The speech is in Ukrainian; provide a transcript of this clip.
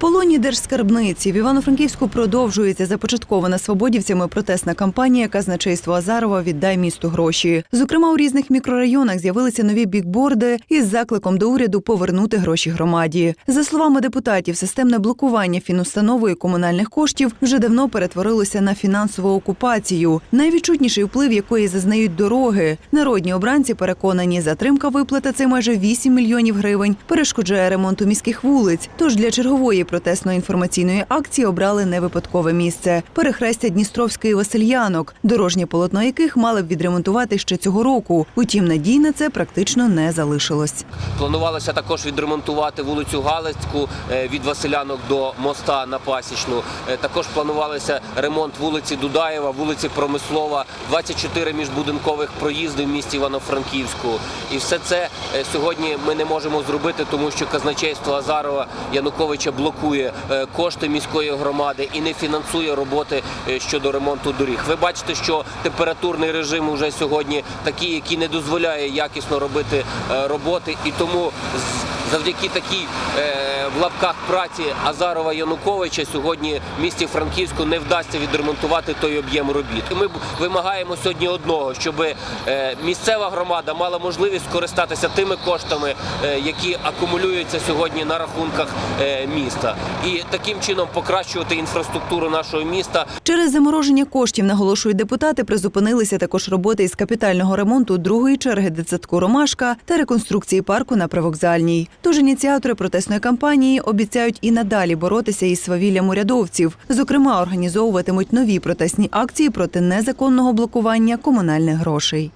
полоні держскарбниці в Івано-Франківську продовжується започаткована свободівцями протестна кампанія казначейство Азарова Віддай місту гроші. Зокрема, у різних мікрорайонах з'явилися нові бікборди із закликом до уряду повернути гроші громаді. За словами депутатів, системне блокування фінустанови і комунальних коштів вже давно перетворилося на фінансову окупацію, найвідчутніший вплив якої зазнають дороги. Народні обранці переконані, затримка виплати це майже 8 мільйонів гривень перешкоджає ремонту міських вулиць. Тож для чергової протестно-інформаційної акції обрали невипадкове місце перехрестя Дністровської Васильянок, дорожнє полотно яких мали б відремонтувати ще цього року. Утім, надій на це практично не залишилось. Планувалося також відремонтувати вулицю Галицьку е, від Василянок до моста на Пасічну. Е, Також планувалося ремонт вулиці Дудаєва, вулиці Промислова, 24 міжбудинкових проїзди в місті Івано-Франківську. І все це е, сьогодні ми не можемо зробити, тому що казначейство Азарова Януковича блокує е, кошти міської громади і не фінансує роботи е, щодо ремонту доріг. Ви бачите, що температурний режим уже сьогодні такий, який не дозволяє якісно робити е, роботи, і тому завдяки такій в лапках праці Азарова Януковича сьогодні в місті Франківську не вдасться відремонтувати той об'єм робіт. Ми вимагаємо сьогодні одного, щоб е, місцева громада мала можливість скористатися тими коштами, е, які акумулюються сьогодні на рахунках е, міста, і таким чином покращувати інфраструктуру нашого міста, Через замороження коштів, наголошують депутати, призупинилися також роботи із капітального ремонту другої черги дитсадку Ромашка та реконструкції парку на привокзальній. Тож ініціатори протестної кампанії обіцяють і надалі боротися із свавіллям урядовців. Зокрема, організовуватимуть нові протестні акції проти незаконного блокування комунальних грошей.